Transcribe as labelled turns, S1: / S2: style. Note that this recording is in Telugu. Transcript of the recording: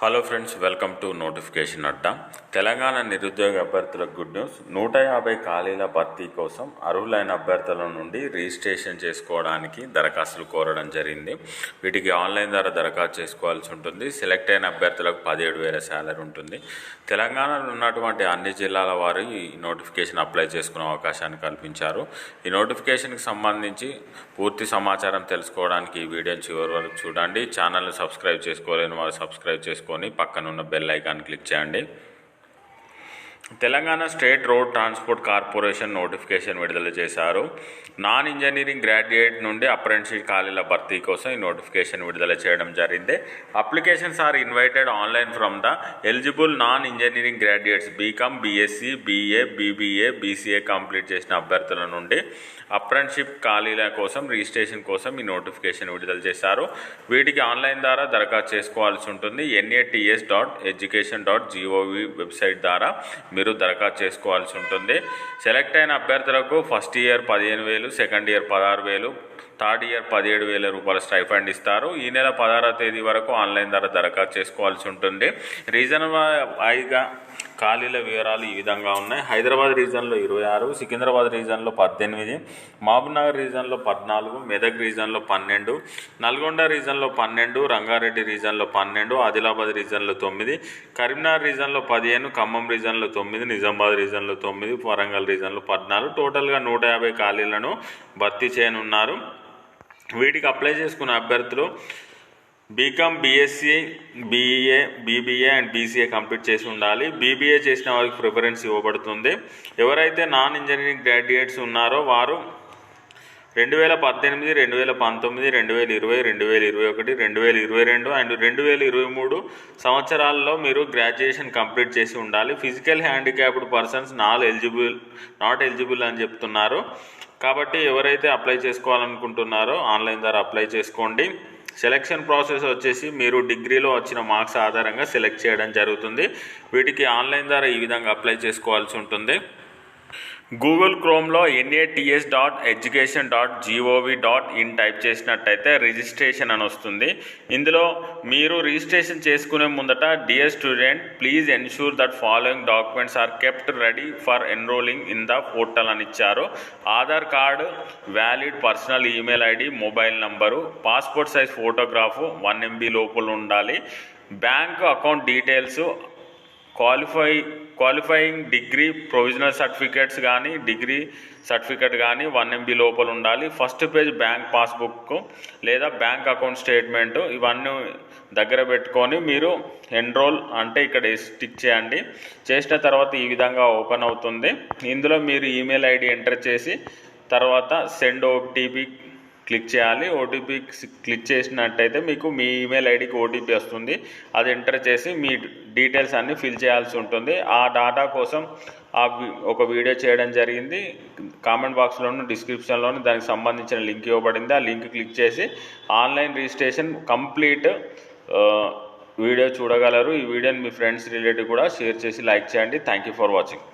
S1: Hello friends welcome to notification Adda. Telangana నిరుద్యోగ అభ్యర్థులకు గుడ్ న్యూస్ నూట యాభై ఖాళీల భర్తీ కోసం అర్హులైన అభ్యర్థుల నుండి రిజిస్ట్రేషన్ చేసుకోవడానికి దరఖాస్తులు కోరడం జరిగింది. వీటికి ఆన్లైన్ ద్వారా దరఖాస్తు చేసుకోవాల్సి ఉంటుంది. సెలెక్ట్ అయిన అభ్యర్థులకు పదిహేడు వేల శాలరీ ఉంటుంది. తెలంగాణలో ఉన్నటువంటి అన్ని జిల్లాల వారు ఈ నోటిఫికేషన్ అప్లై చేసుకునే అవకాశాన్ని కల్పించారు. ఈ నోటిఫికేషన్కి సంబంధించి పూర్తి సమాచారం తెలుసుకోవడానికి ఈ వీడియోని చివరి వరకు చూడండి. ఛానల్ని సబ్స్క్రైబ్ చేసుకోలేని వారు సబ్స్క్రైబ్ చేసుకొని పక్కన ఉన్న బెల్ ఐకాన్ క్లిక్ చేయండి. Telangana state road transport corporation notification విడుదల చేశారు. నాన్ ఇంజనీరింగ్ గ్రాడ్యుయేట్ నుండి అప్రెంటిస్షిప్ ఖాళీల భర్తీ కోసం ఈ నోటిఫికేషన్ విడుదల చేయడం జరిగింది. Applications are invited online from the eligible non engineering graduates BCom BSc BA BBA BCA complete చేసిన అభ్యర్థుల నుండి అప్రెంట్షిప్ ఖాళీల కోసం రిజిస్ట్రేషన్ కోసం ఈ నోటిఫికేషన్ విడుదల చేశారు. వీటికి ఆన్లైన్ ద్వారా దరఖాస్తు చేసుకోవాల్సి ఉంటుంది. NATS dot education dot GOV website ద్వారా మీరు దరఖాస్తు చేసుకోవాల్సి ఉంటుంది. సెలెక్ట్ అయిన అభ్యర్థులకు ఫస్ట్ ఇయర్ పదిహేను వేలు సెకండ్ ఇయర్ పదహారు వేలు థర్డ్ ఇయర్ పదిహేడు వేల రూపాయల స్టైఫండ్ ఇస్తారు. ఈ నెల పదహారవ తేదీ వరకు ఆన్లైన్ ద్వారా దరఖాస్తు చేసుకోవాల్సి ఉంటుంది. రీజన్ వైగా ఖాళీల వివరాలు ఈ విధంగా ఉన్నాయి. హైదరాబాద్ రీజన్లో ఇరవై ఆరు సికింద్రాబాద్ రీజన్లో పద్దెనిమిది మహబూబ్నగర్ రీజన్లో పద్నాలుగు మెదక్ రీజన్లో పన్నెండు నల్గొండ రీజన్లో పన్నెండు రంగారెడ్డి రీజన్లో పన్నెండు ఆదిలాబాద్ రీజన్లో తొమ్మిది కరీంనగర్ రీజన్లో పదిహేను ఖమ్మం రీజన్లో తొమ్మిది నిజామాబాద్ రీజన్లో తొమ్మిది వరంగల్ రీజన్లో పద్నాలుగు. టోటల్గా నూట యాభై ఖాళీలను భర్తీ చేయనున్నారు. వీటికి అప్లై చేసుకున్న అభ్యర్థులు BCom BSc BA BBA and BCA complete చేసి ఉండాలి. బీబీఏ చేసిన వారికి ప్రిఫరెన్స్ ఇవ్వబడుతుంది. ఎవరైతే నాన్ ఇంజనీరింగ్ గ్రాడ్యుయేట్స్ ఉన్నారో వారు రెండు వేల పద్దెనిమిది రెండు వేల పంతొమ్మిది రెండు వేల ఇరవై రెండు వేల ఇరవై ఒకటి రెండు వేల ఇరవై రెండు అండ్ రెండు వేల ఇరవై మూడు సంవత్సరాల్లో మీరు గ్రాడ్యుయేషన్ కంప్లీట్ చేసి ఉండాలి. Physical handicapped persons Naal eligible not eligible అని చెప్తున్నారు. కాబట్టి ఎవరైతే అప్లై చేసుకోవాలనుకుంటున్నారో ఆన్లైన్ ద్వారా అప్లై చేసుకోండి. సెలక్షన్ ప్రాసెస్ వచ్చేసి మీరు డిగ్రీలో వచ్చిన మార్క్స్ ఆధారంగా సెలెక్ట్ చేయడం జరుగుతుంది. వీటికి ఆన్లైన్ ద్వారా ఈ విధంగా అప్లై చేసుకోవాల్సి ఉంటుంది. Google క్రోమ్లో NATS dot education dot GOV dot in type చేసినట్టయితే రిజిస్ట్రేషన్ అని వస్తుంది. ఇందులో మీరు రిజిస్ట్రేషన్ చేసుకునే ముందట dear student please ensure that following documents are kept ready for enrolling in the portal అని ఇచ్చారు. Aadhaar card valid personal email ID mobile number passport size photograph one MB లోపల ఉండాలి. Bank account details qualify qualifying degree provisional certificates కానీ డిగ్రీ సర్టిఫికేట్ కానీ వన్ ఎంబీ లోపల ఉండాలి. ఫస్ట్ పేజ్ బ్యాంక్ పాస్బుక్ లేదా బ్యాంక్ అకౌంట్ స్టేట్మెంట్ ఇవన్నీ దగ్గర పెట్టుకొని మీరు ఎన్రోల్ అంటే ఇక్కడ స్టిక్ చేయండి. చేసిన తర్వాత ఈ విధంగా ఓపెన్ అవుతుంది. ఇందులో మీరు ఈమెయిల్ ఐడి ఎంటర్ చేసి తర్వాత సెండ్ ఓటీపీ క్లిక్ చేయాలి. ఓటీపీ క్లిక్ చేసినట్టయితే మీకు మీ ఈమెయిల్ ఐడికి ఓటీపీ వస్తుంది. అది ఎంటర్ చేసి మీ డీటెయిల్స్ అన్నీ ఫిల్ చేయాల్సి ఉంటుంది. ఆ డాటా కోసం ఆ ఒక వీడియో చేయడం జరిగింది. కామెంట్ బాక్స్లోను డిస్క్రిప్షన్లోను దానికి సంబంధించిన లింక్ ఇవ్వబడింది. ఆ లింక్ క్లిక్ చేసి ఆన్లైన్ రిజిస్ట్రేషన్ కంప్లీట్ వీడియో చూడగలరు. ఈ వీడియోని మీ ఫ్రెండ్స్ రిలేటివ్ కూడా షేర్ చేసి లైక్ చేయండి. Thank you for watching.